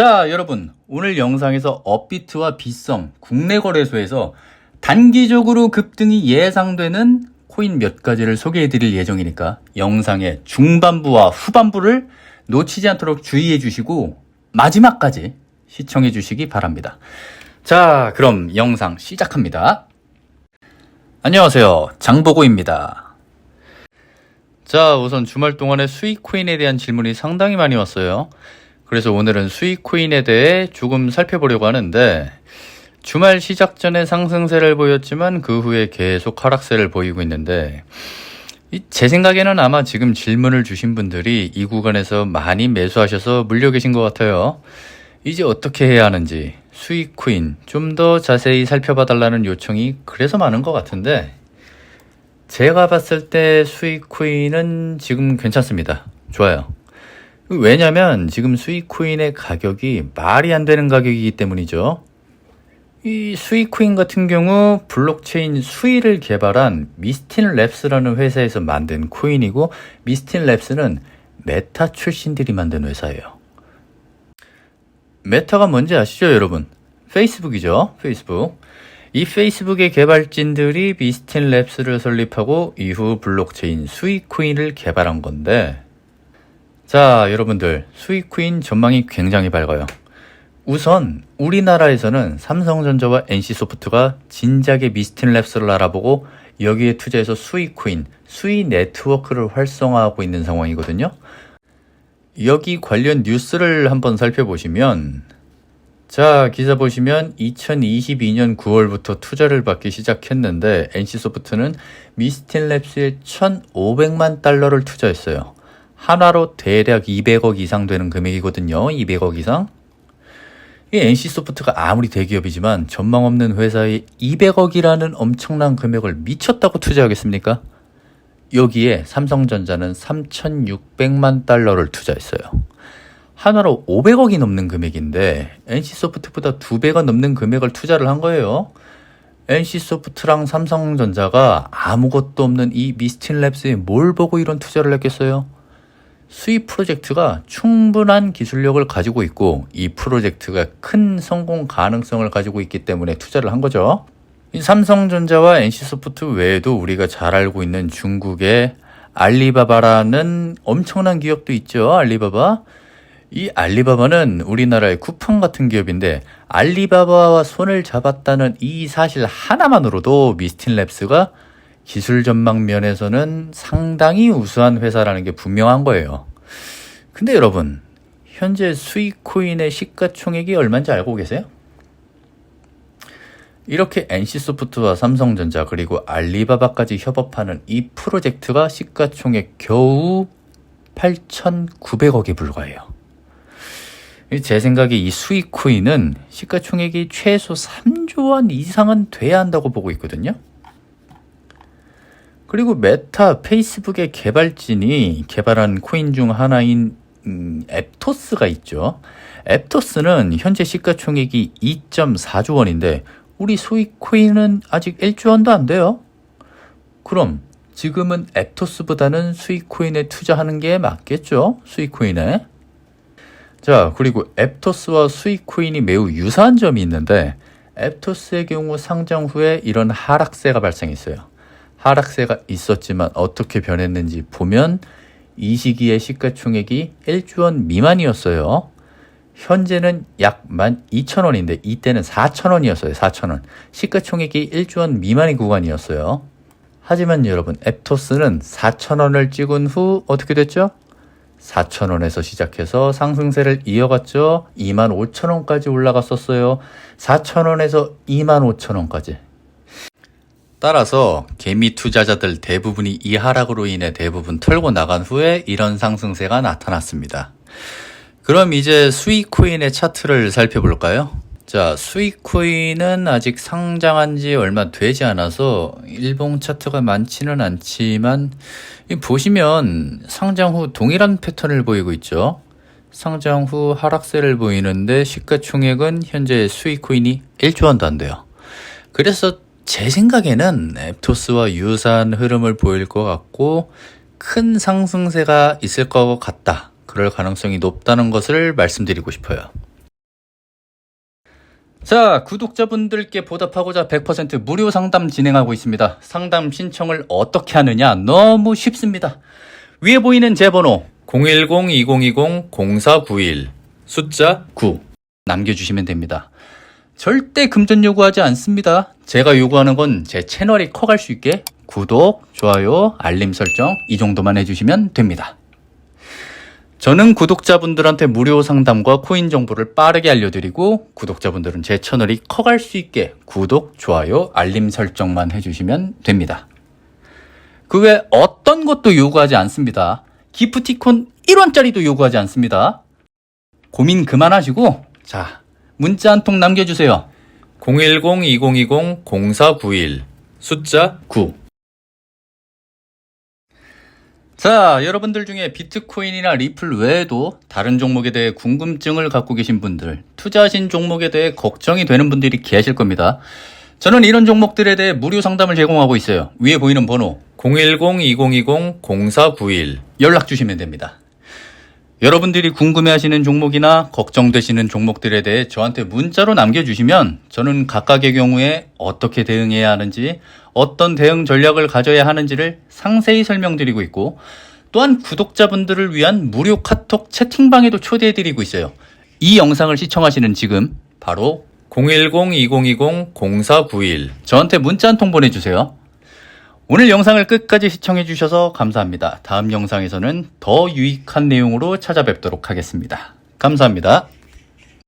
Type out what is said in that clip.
자, 여러분. 오늘 영상에서 업비트와 비썸 국내 거래소에서 단기적으로 급등이 예상되는 코인 몇 가지를 소개해 드릴 예정이니까 영상의 중반부와 후반부를 놓치지 않도록 주의해 주시고 마지막까지 시청해 주시기 바랍니다. 자, 그럼 영상 시작합니다. 안녕하세요. 장보고입니다. 자, 우선 주말 동안에 수익 코인에 대한 질문이 상당히 많이 왔어요. 그래서 오늘은 수익 코인에 대해 조금 살펴보려고 하는데 주말 시작 전에 상승세를 보였지만 그 후에 계속 하락세를 보이고 있는데 이- 제 생각에는 아마 지금 질문을 주신 분들이 이 구간에서 많이 매수하셔서 물려 계신 것 같아요. 이제 어떻게 해야 하는지 수익 코인 좀 더 자세히 살펴봐 달라는 요청이 그래서 많은 것 같은데 제가 봤을 때 수익 코인은 지금 괜찮습니다. 좋아요. 왜냐면 지금 수익 코인의 가격이 말이 안 되는 가격이기 때문이죠. 이 수익 코인 같은 경우 블록체인 수위를 개발한 미스틴 랩스라는 회사에서 만든 코인이고 미스틴 랩스는 메타 출신들이 만든 회사예요. 메타가 뭔지 아시죠, 여러분? 페이스북이죠, 페이스북. 이 페이스북의 개발진들이 미스틴 랩스를 설립하고 이후 블록체인 수익 코인을 개발한 건데 자, 여러분들, 수익코인 전망이 굉장히 밝아요. 우선 우리나라에서는 삼성전자와 NC소프트가 진작에 미스틴 랩스를 알아보고 여기에 투자해서 수익 코인, 수익 네트워크를 활성화하고 있는 상황이거든요. 여기 관련 뉴스를 한번 살펴보시면 자, 기사 보시면 2022년 9월부터 투자를 받기 시작했는데 NC소프트는 미스틴 랩스에 1,500만 달러를 투자했어요. 하나로 대략 200억 이상 되는 금액이거든요. 200억 이상. 이 NC소프트가 아무리 대기업이지만 전망 없는 회사에 200억이라는 엄청난 금액을 미쳤다고 투자하겠습니까? 여기에 삼성전자는 3,600만 달러를 투자했어요. 하나로 500억이 넘는 금액인데 NC소프트보다 2배가 넘는 금액을 투자를 한 거예요. NC소프트랑 삼성전자가 아무것도 없는 이 미스틴 랩스에 뭘 보고 이런 투자를 했겠어요? 수입 프로젝트가 충분한 기술력을 가지고 있고 이 프로젝트가 큰 성공 가능성을 가지고 있기 때문에 투자를 한 거죠. 이 삼성전자와 NC소프트 외에도 우리가 잘 알고 있는 중국의 알리바바라는 엄청난 기업도 있죠. 알리바바. 이 알리바바는 우리나라의 쿠팡 같은 기업인데 알리바바와 손을 잡았다는 이 사실 하나만으로도 미스틴 랩스가 기술 전망 면에서는 상당히 우수한 회사라는 게 분명한 거예요. 근데 여러분, 현재 수익 코인의 시가총액이 얼마인지 알고 계세요? 이렇게 NC소프트와 삼성전자 그리고 알리바바까지 협업하는 이 프로젝트가 시가총액 겨우 8,900억에 불과해요. 제 생각에 이 수익 코인은 시가총액이 최소 3조 원 이상은 돼야 한다고 보고 있거든요. 그리고 메타 페이스북의 개발진이 개발한 코인 중 하나인 음, 앱토스가 있죠. 앱토스는 현재 시가총액이 2.4조 원인데 우리 수익 코인은 아직 1조 원도 안 돼요. 그럼 지금은 앱토스보다는 수익 코인에 투자하는 게 맞겠죠? 수익 코인에. 자, 그리고 앱토스와 수익 코인이 매우 유사한 점이 있는데 앱토스의 경우 상장 후에 이런 하락세가 발생했어요. 하락세가 있었지만 어떻게 변했는지 보면 이 시기에 시가총액이 1조 원 미만이었어요. 현재는 약 12,000원인데 이때는 4,000원이었어요. 4,000원. 시가총액이 1조 원 미만의 구간이었어요. 하지만 여러분 앱토스는 4,000원을 찍은 후 어떻게 됐죠? 4,000원에서 시작해서 상승세를 이어갔죠. 25,000원까지 올라갔었어요. 4,000원에서 25,000원까지. 따라서 개미 투자자들 대부분이 이 하락으로 인해 대부분 털고 나간 후에 이런 상승세가 나타났습니다. 그럼 이제 수익 코인의 차트를 살펴볼까요? 자, 수익 코인은 아직 상장한 지 얼마 되지 않아서 일봉 차트가 많지는 않지만 이 보시면 상장 후 동일한 패턴을 보이고 있죠. 상장 후 하락세를 보이는데 시가총액은 현재 수익 코인이 1조 원도 안 돼요. 그래서 제 생각에는 앱토스와 유사한 흐름을 보일 것 같고 큰 상승세가 있을 것 같다. 그럴 가능성이 높다는 것을 말씀드리고 싶어요. 자, 구독자분들께 보답하고자 100% 무료 상담 진행하고 있습니다. 상담 신청을 어떻게 하느냐? 너무 쉽습니다. 위에 보이는 제 번호 010-2020-0491 숫자 9 남겨주시면 됩니다. 절대 금전 요구하지 않습니다. 제가 요구하는 건 제 채널이 커갈 수 있게 구독, 좋아요, 알림 설정 이 정도만 해주시면 됩니다. 저는 구독자분들한테 무료 상담과 코인 정보를 빠르게 알려드리고 구독자분들은 제 채널이 커갈 수 있게 구독, 좋아요, 알림 설정만 해주시면 됩니다. 그 외 어떤 것도 요구하지 않습니다. 기프티콘 1원짜리도 요구하지 않습니다. 고민 그만하시고 자 문자 한 통 남겨주세요. 010-2020-0491 숫자 9 자, 여러분들 중에 비트코인이나 리플 외에도 다른 종목에 대해 궁금증을 갖고 계신 분들, 투자하신 종목에 대해 걱정이 되는 분들이 계실 겁니다. 저는 이런 종목들에 대해 무료 상담을 제공하고 있어요. 위에 보이는 번호 010-2020-0491 연락 주시면 됩니다. 여러분들이 궁금해하시는 종목이나 걱정되시는 종목들에 대해 저한테 문자로 남겨주시면 저는 각각의 경우에 어떻게 대응해야 하는지 어떤 대응 전략을 가져야 하는지를 상세히 설명드리고 있고 또한 구독자분들을 위한 무료 카톡 채팅방에도 초대해드리고 있어요. 이 영상을 시청하시는 지금 바로 010-2020-0491 저한테 문자 한 통 보내주세요. 오늘 영상을 끝까지 시청해 주셔서 감사합니다. 다음 영상에서는 더 유익한 내용으로 찾아뵙도록 하겠습니다. 감사합니다.